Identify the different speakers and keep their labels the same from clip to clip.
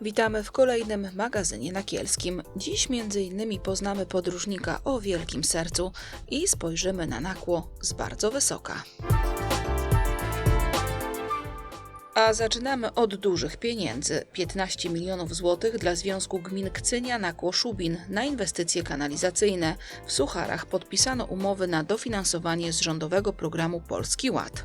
Speaker 1: Witamy w kolejnym magazynie na Kielskim. Dziś innymi poznamy podróżnika o wielkim sercu i spojrzymy na nakło z bardzo wysoka. A zaczynamy od dużych pieniędzy. 15 milionów złotych dla Związku Gmin Kcynia Nakło Szubin na inwestycje kanalizacyjne. W Sucharach podpisano umowy na dofinansowanie z rządowego programu Polski Ład.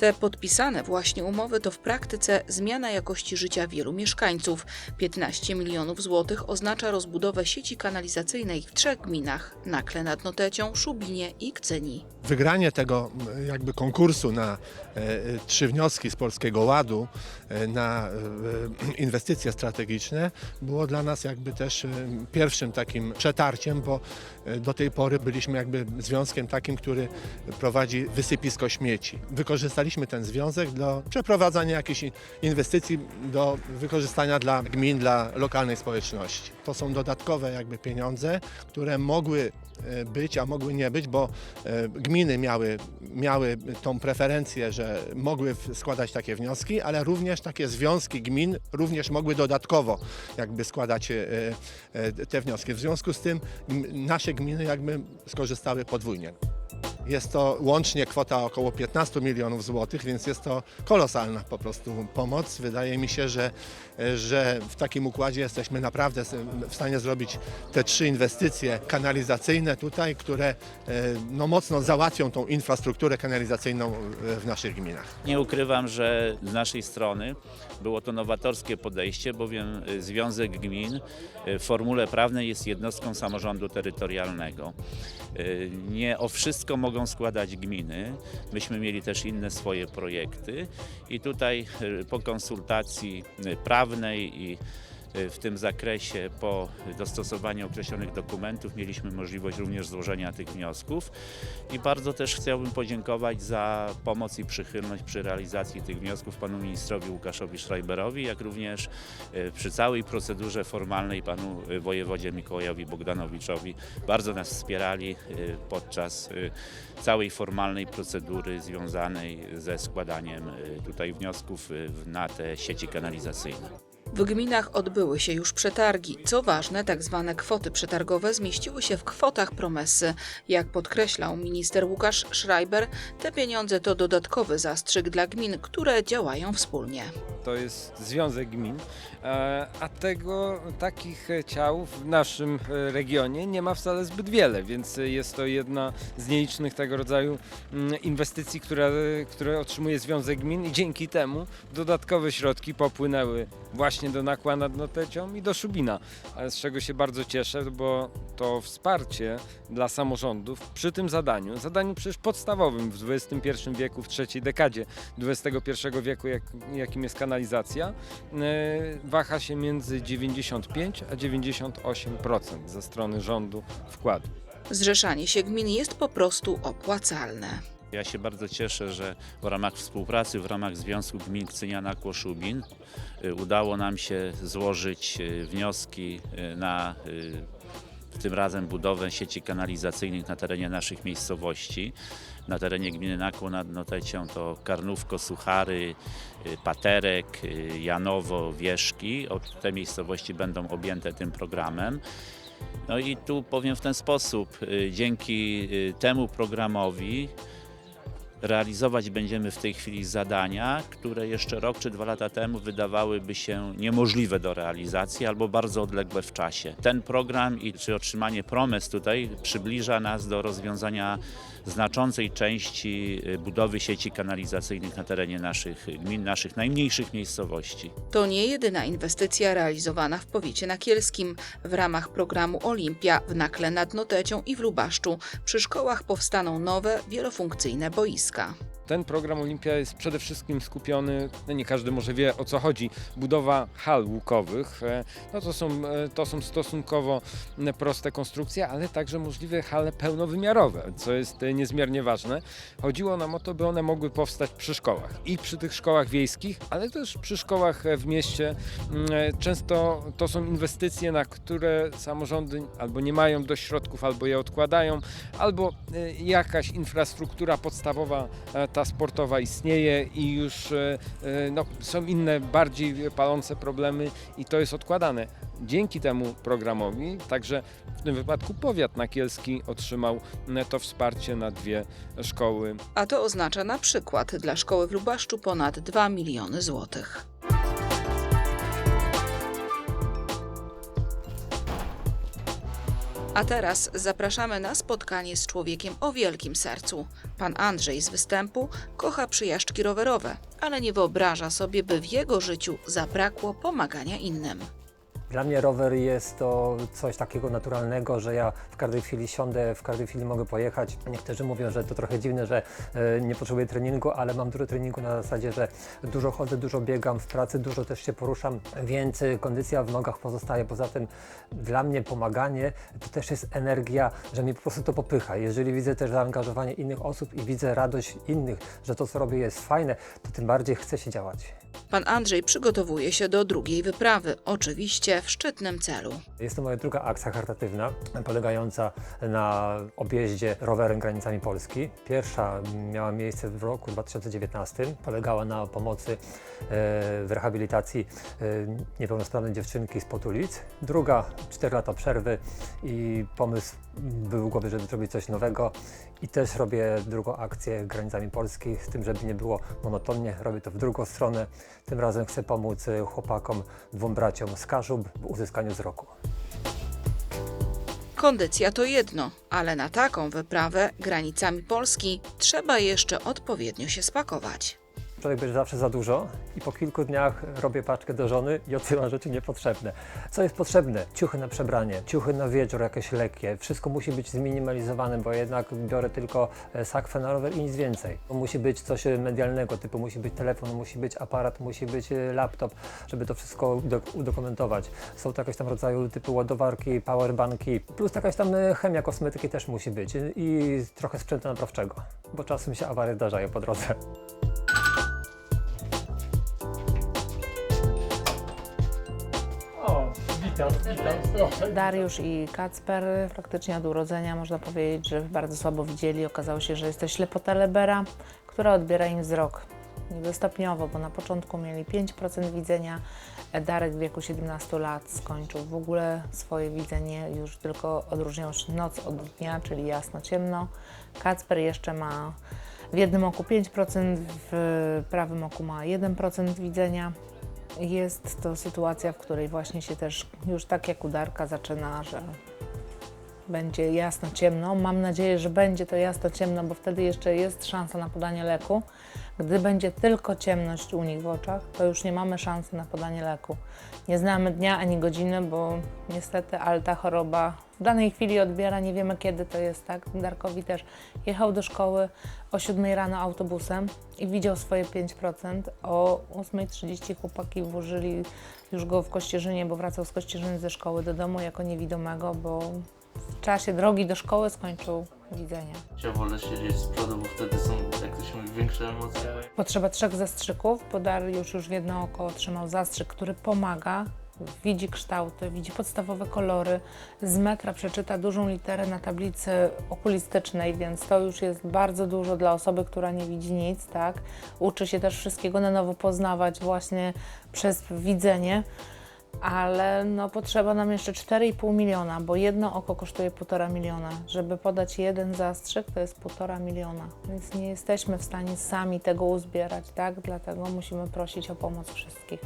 Speaker 1: Te podpisane właśnie umowy to w praktyce zmiana jakości życia wielu mieszkańców. 15 milionów złotych oznacza rozbudowę sieci kanalizacyjnej w trzech gminach: Nakle nad Notecią, Szubinie i Kcyni.
Speaker 2: Wygranie tego m, jakby konkursu na e, e, trzy wnioski z Polskiego Ładu e, na inwestycje strategiczne było dla nas jakby też pierwszym takim przetarciem, bo do tej pory byliśmy jakby związkiem takim, który prowadzi wysypisko śmieci. Wykorzystaliśmy ten związek do przeprowadzania jakichś inwestycji do wykorzystania dla gmin, dla lokalnej społeczności. To są dodatkowe jakby pieniądze, które mogły e, być, a mogły nie być, bo e, gminy miały, miały tą preferencję, że mogły składać takie wnioski, ale również takie związki gmin również mogły dodatkowo jakby składać e, te wnioski. W związku z tym nasze gminy jakby skorzystały podwójnie. Jest to łącznie kwota około 15 milionów złotych, więc jest to kolosalna po prostu pomoc. Wydaje mi się, że, że w takim układzie jesteśmy naprawdę w stanie zrobić te trzy inwestycje kanalizacyjne tutaj, które e, no, mocno załatwią tą infrastrukturę kanalizacyjną e, w naszych gminach.
Speaker 3: Nie ukrywam, że z naszej strony było to nowatorskie podejście, bowiem y, Związek Gmin w formule prawnej jest jednostką samorządu terytorialnego. Nie o wszystko mogą składać gminy. Myśmy mieli też inne swoje projekty i tutaj y, po konsultacji y, prawnej i w tym zakresie po dostosowaniu określonych dokumentów mieliśmy możliwość również złożenia tych wniosków i bardzo też chciałbym podziękować za pomoc i przychylność przy realizacji tych wniosków panu ministrowi Łukaszowi Schreiberowi, jak również e, przy całej procedurze formalnej panu e, wojewodzie Mikołajowi Bogdanowiczowi. Bardzo nas wspierali podczas całej formalnej procedury związanej ze składaniem tutaj wniosków na te sieci kanalizacyjne.
Speaker 1: W gminach odbyły się już przetargi. Co ważne, tak zwane kwoty przetargowe zmieściły się w kwotach promesy. Jak podkreślał minister Łukasz Schreiber, te pieniądze to dodatkowy zastrzyk dla gmin, które działają wspólnie.
Speaker 4: to jest Związek Gmin, e, a tego takich ciał w naszym e, regionie nie ma wcale zbyt wiele, więc jest to jedna z nielicznych tego rodzaju mm, inwestycji, które, które otrzymuje Związek Gmin i dzięki temu dodatkowe środki popłynęły właśnie do Nakła nad Notecią i do Szubina, z czego się bardzo cieszę, bo to wsparcie dla samorządów przy tym zadaniu, zadaniu przecież podstawowym w XXI wieku, w trzeciej dekadzie XXI wieku, jak, jakim jest kanalizacja, e, waha się między 95 a 98% ze strony rządu wkładu.
Speaker 1: Zrzeszanie się gmin jest po prostu opłacalne.
Speaker 3: Ja się bardzo cieszę, że w ramach współpracy, w ramach Związku Gmin Kcyniana Kłoszubin y, udało nam się złożyć y, wnioski y, na tym razem budowę sieci kanalizacyjnych na terenie naszych miejscowości. Na terenie gminy Nakło nad Notecią to Karnówko, Suchary, Paterek, Janowo, Wierzki. Te miejscowości będą objęte tym programem. No i tu powiem w ten sposób, dzięki temu programowi realizować będziemy w tej chwili zadania, które jeszcze rok czy dwa lata temu wydawałyby się niemożliwe do realizacji albo bardzo odległe w czasie. Ten program i czy otrzymanie promes tutaj przybliża nas do rozwiązania znaczącej części y, budowy sieci kanalizacyjnych na terenie naszych gmin, naszych najmniejszych miejscowości.
Speaker 1: To nie jedyna inwestycja realizowana w powiecie nakielskim. W ramach programu Olimpia w Nakle nad Notecią i w Lubaszczu przy szkołach powstaną nowe, wielofunkcyjne boiska. Луганська.
Speaker 4: Ten program Olimpia jest przede wszystkim skupiony, no nie każdy może wie o co chodzi, budowa hal łukowych. E, No to są, e, to są stosunkowo m, proste konstrukcje, ale także możliwe hale pełnowymiarowe, co jest e, niezmiernie ważne. Chodziło nam o to, by one mogły powstać przy szkołach i przy tych szkołach wiejskich, ale też przy szkołach e, w mieście. Mm, e, Często to są inwestycje, na które samorządy albo nie mają dość środków, albo je odkładają, albo e, jakaś infrastruktura podstawowa, e, ta ta sportowa istnieje i już e, e, no, są inne bardziej palące problemy i to jest odkładane. Dzięki temu programowi także w tym wypadku powiat nakielski otrzymał m, to wsparcie na dwie szkoły
Speaker 1: A to oznacza na przykład dla szkoły w Lubaszczu ponad 2 miliony złotych. A teraz zapraszamy na spotkanie z człowiekiem o wielkim sercu. Pan Andrzej z występu kocha przyjażdżki rowerowe, ale nie wyobraża sobie, by w jego życiu zabrakło pomagania innym.
Speaker 5: Dla mnie rower jest to coś takiego naturalnego, że ja w każdej chwili siądę, w każdej chwili mogę pojechać. Niektórzy mówią, że to trochę dziwne, że e, nie potrzebuję treningu, ale mam dużo treningu na zasadzie, że dużo chodzę, dużo biegam w pracy, dużo też się poruszam, więc e, kondycja w nogach pozostaje. Poza tym dla mnie pomaganie to też jest energia, że mnie po prostu to popycha. Jeżeli widzę też zaangażowanie innych osób i widzę radość innych, że to co robię jest fajne, to tym bardziej chce się działać.
Speaker 1: Pan Andrzej przygotowuje się do drugiej wyprawy, oczywiście w szczytnym celu.
Speaker 5: Jest to moja druga akcja charytatywna, polegająca na objeździe rowerem granicami Polski. Pierwsza miała miejsce w roku 2019, polegała na pomocy e, w rehabilitacji e, niepełnosprawnej dziewczynki z Potulic. Druga, 4 lata przerwy i pomysł był w głowie, żeby zrobić coś nowego i też robię drugą akcję granicami Polski, z tym, żeby nie było monotonnie, robię to w drugą stronę. Tym razem chcę pomóc e, chłopakom, dwóm braciom z Kaszub w uzyskaniu wzroku.
Speaker 1: Kondycja to jedno, ale na taką wyprawę granicami Polski trzeba jeszcze odpowiednio się spakować.
Speaker 5: Człowiek bierze zawsze za dużo i po kilku dniach robię paczkę do żony i odsyłam rzeczy niepotrzebne. Co jest potrzebne? Ciuchy na przebranie, ciuchy na wieczór, jakieś lekkie. Wszystko musi być zminimalizowane, bo jednak biorę tylko e, sakwę na rower i nic więcej. Musi być coś e, medialnego, typu musi być telefon, musi być aparat, musi być e, laptop, żeby to wszystko udok- udokumentować. Są to jakieś tam rodzaju typu ładowarki, powerbanki, plus jakaś tam chemia, kosmetyki też musi być i trochę sprzętu naprawczego, bo czasem się awarie zdarzają po drodze.
Speaker 6: Dariusz i Kacper praktycznie od urodzenia można powiedzieć, że bardzo słabo widzieli. Okazało się, że jest to ślepota Lebera, która odbiera im wzrok. Niby stopniowo, bo na początku mieli 5% widzenia. Darek w wieku 17 lat skończył w ogóle swoje widzenie, już tylko odróżniał noc od dnia, czyli jasno-ciemno. Kacper jeszcze ma w jednym oku 5%, w prawym oku ma 1% widzenia. Jest to sytuacja, w której właśnie się też już tak jak udarka zaczyna, że będzie jasno ciemno. Mam nadzieję, że będzie to jasno ciemno, bo wtedy jeszcze jest szansa na podanie leku. Gdy będzie tylko ciemność u nich w oczach, to już nie mamy szansy na podanie leku. Nie znamy dnia ani godziny, bo niestety, ale ta choroba w danej chwili odbiera, nie wiemy kiedy to jest, tak? Darkowi też jechał do szkoły o 7 rano autobusem i widział swoje 5%. O 8.30 chłopaki włożyli już go w Kościerzynie, bo wracał z Kościerzyny ze szkoły do domu jako niewidomego, bo w czasie drogi do szkoły skończył widzenie.
Speaker 7: Ja wolę siedzieć z przodu, bo wtedy są, jak to się mówi, większe emocje.
Speaker 6: Potrzeba trzech zastrzyków, bo Dariusz już w jedno oko otrzymał zastrzyk, który pomaga, widzi kształty, widzi podstawowe kolory, z metra przeczyta dużą literę na tablicy okulistycznej, więc to już jest bardzo dużo dla osoby, która nie widzi nic, tak? Uczy się też wszystkiego na nowo poznawać właśnie przez widzenie. Ale no, potrzeba nam jeszcze 4,5 miliona, bo jedno oko kosztuje 1,5 miliona. Żeby podać jeden zastrzyk, to jest 1,5 miliona, więc nie jesteśmy w stanie sami tego uzbierać, tak? Dlatego musimy prosić o pomoc wszystkich.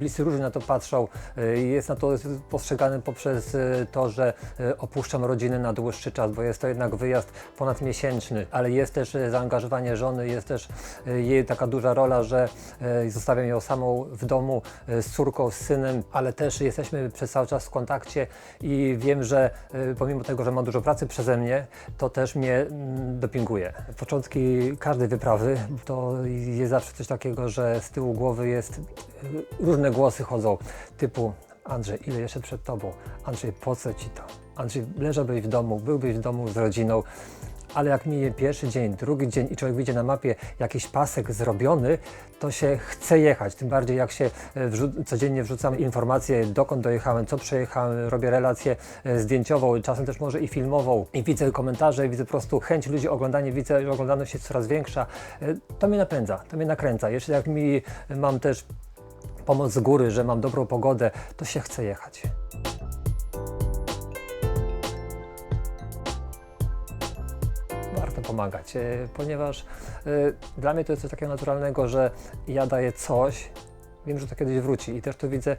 Speaker 5: Bliscy różnie na to patrzą. y, Jest na to postrzegane poprzez y, to, że y, opuszczam rodzinę na dłuższy czas, bo jest to jednak wyjazd ponadmiesięczny, ale jest też zaangażowanie żony, jest też jej taka duża rola, że zostawiam ją samą w domu z córką, z synem, ale też jesteśmy przez cały czas w kontakcie i wiem, że pomimo tego, że ma dużo pracy przeze mnie, to też mnie mm, dopinguje. Początki każdej wyprawy to jest zawsze coś takiego, że z tyłu głowy jest różne głosy chodzą, typu Andrzej, ile jeszcze przed tobą? Andrzej, po co ci to? Andrzej, leżałbyś w domu, byłbyś w domu z rodziną, ale jak minie pierwszy dzień, drugi dzień i człowiek widzi na mapie jakiś pasek zrobiony, to się chce jechać. Tym bardziej jak się e, wrzu- codziennie wrzucam informacje, dokąd dojechałem, co przejechałem, robię relację e, zdjęciową, czasem też może i filmową i widzę komentarze, widzę po prostu chęć ludzi oglądania, widzę, że oglądalność jest coraz większa. E, To mnie napędza, to mnie nakręca. Jeszcze jak mi mam też pomoc z góry, że mam dobrą pogodę, to się chce jechać. Warto pomagać, e, ponieważ e, dla mnie to jest coś takiego naturalnego, że ja daję coś, wiem, że to kiedyś wróci i też to widzę e,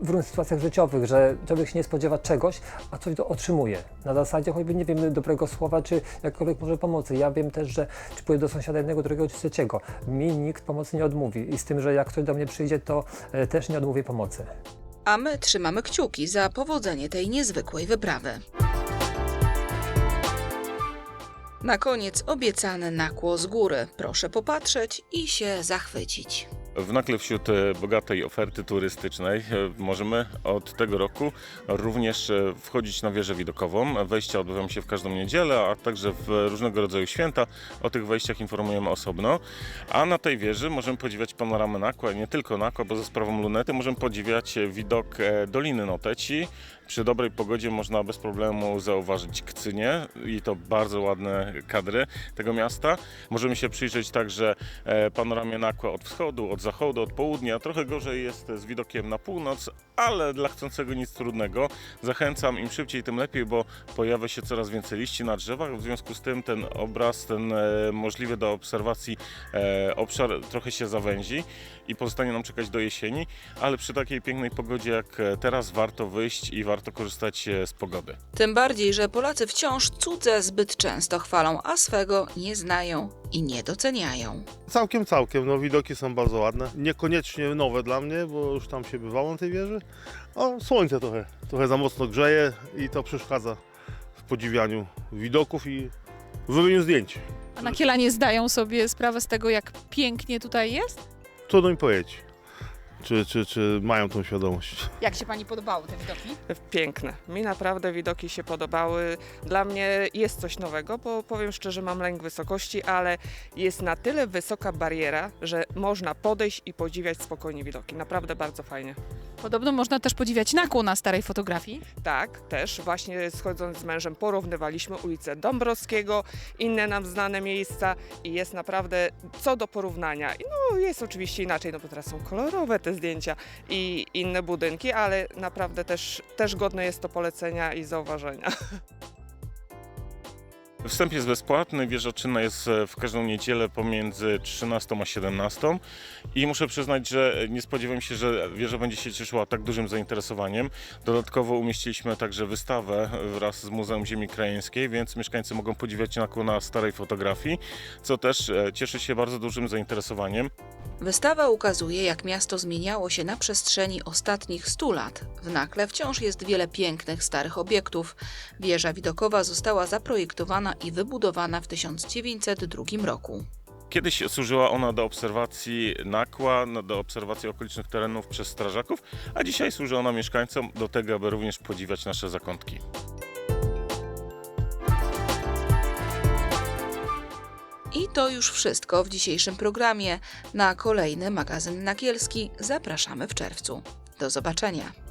Speaker 5: w różnych sytuacjach życiowych, że człowiek się nie spodziewa czegoś, a coś to otrzymuje. Na zasadzie choćby, nie wiem, dobrego słowa, czy jakkolwiek może pomocy. Ja wiem też, że czy pójdę do sąsiada jednego, drugiego, czy trzeciego, mi nikt pomocy nie odmówi i z tym, że jak ktoś do mnie przyjdzie, to e, też nie odmówię pomocy.
Speaker 1: A my trzymamy kciuki za powodzenie tej niezwykłej wyprawy. Na koniec obiecane nakło z góry. Proszę popatrzeć i się zachwycić.
Speaker 8: W Nakle wśród e, bogatej oferty turystycznej e, możemy od tego roku również e, wchodzić na wieżę widokową. Wejścia odbywają się w każdą niedzielę, a także w różnego rodzaju święta. O tych wejściach informujemy osobno. A na tej wieży możemy podziwiać panoramę Nakła, nie tylko Nakła, bo za sprawą lunety możemy podziwiać widok Doliny Noteci. Przy dobrej pogodzie można bez problemu zauważyć Kcynie i to bardzo ładne kadry tego miasta. Możemy się przyjrzeć także e, panoramie Nakła od wschodu, od zachodu, od południa. Trochę gorzej jest z widokiem na północ, ale dla chcącego nic trudnego. Zachęcam, im szybciej, tym lepiej, bo pojawia się coraz więcej liści na drzewach. W związku z tym ten obraz, ten e, możliwy do obserwacji e, obszar trochę się zawęzi i pozostanie nam czekać do jesieni, ale przy takiej pięknej pogodzie jak teraz warto wyjść i warto korzystać e, z pogody.
Speaker 1: Tym bardziej, że Polacy wciąż cudze zbyt często chwalą, a swego nie znają i nie doceniają.
Speaker 9: Całkiem, całkiem. No, widoki są bardzo ładne. Niekoniecznie nowe dla mnie, bo już tam się bywałem na tej wieży. O, słońce trochę, trochę za mocno grzeje i to przeszkadza w podziwianiu widoków i w robieniu zdjęć.
Speaker 10: A nakielanie zdają sobie sprawę z tego, jak pięknie tutaj jest?
Speaker 9: Trudno mi powiedzieć, czy, czy, czy mają tą świadomość.
Speaker 10: Jak się Pani podobały te widoki?
Speaker 11: Piękne. Mi naprawdę widoki się podobały. Dla mnie jest coś nowego, bo powiem szczerze, mam lęk wysokości, ale jest na tyle wysoka bariera, że można podejść i podziwiać spokojnie widoki. Naprawdę bardzo fajnie.
Speaker 10: Podobno można też podziwiać nakło na starej fotografii.
Speaker 11: Tak, też właśnie schodząc z mężem porównywaliśmy ulicę Dąbrowskiego, inne nam znane miejsca i jest naprawdę co do porównania. I No jest oczywiście inaczej, no bo teraz są kolorowe te zdjęcia i inne budynki, ale naprawdę też, też godne jest to polecenia i zauważenia.
Speaker 8: Wstęp jest bezpłatny, wieża czynna jest e, w każdą niedzielę pomiędzy 13 a 17 i muszę przyznać, że nie spodziewałem się, że wieża będzie się cieszyła tak dużym zainteresowaniem. Dodatkowo umieściliśmy także wystawę wraz z Muzeum Ziemi Krajeńskiej, więc mieszkańcy mogą podziwiać nakło na starej fotografii, co też e, cieszy się bardzo dużym zainteresowaniem.
Speaker 1: Wystawa ukazuje, jak miasto zmieniało się na przestrzeni ostatnich 100 lat. W Nakle wciąż jest wiele pięknych starych obiektów. Wieża widokowa została zaprojektowana i wybudowana w 1902 roku.
Speaker 8: Kiedyś służyła ona do obserwacji nakła, no, do obserwacji okolicznych terenów przez strażaków, a dzisiaj służy ona mieszkańcom do tego, aby również podziwiać nasze zakątki.
Speaker 1: I to już wszystko w dzisiejszym programie. Na kolejny magazyn Nakielski zapraszamy w czerwcu. Do zobaczenia.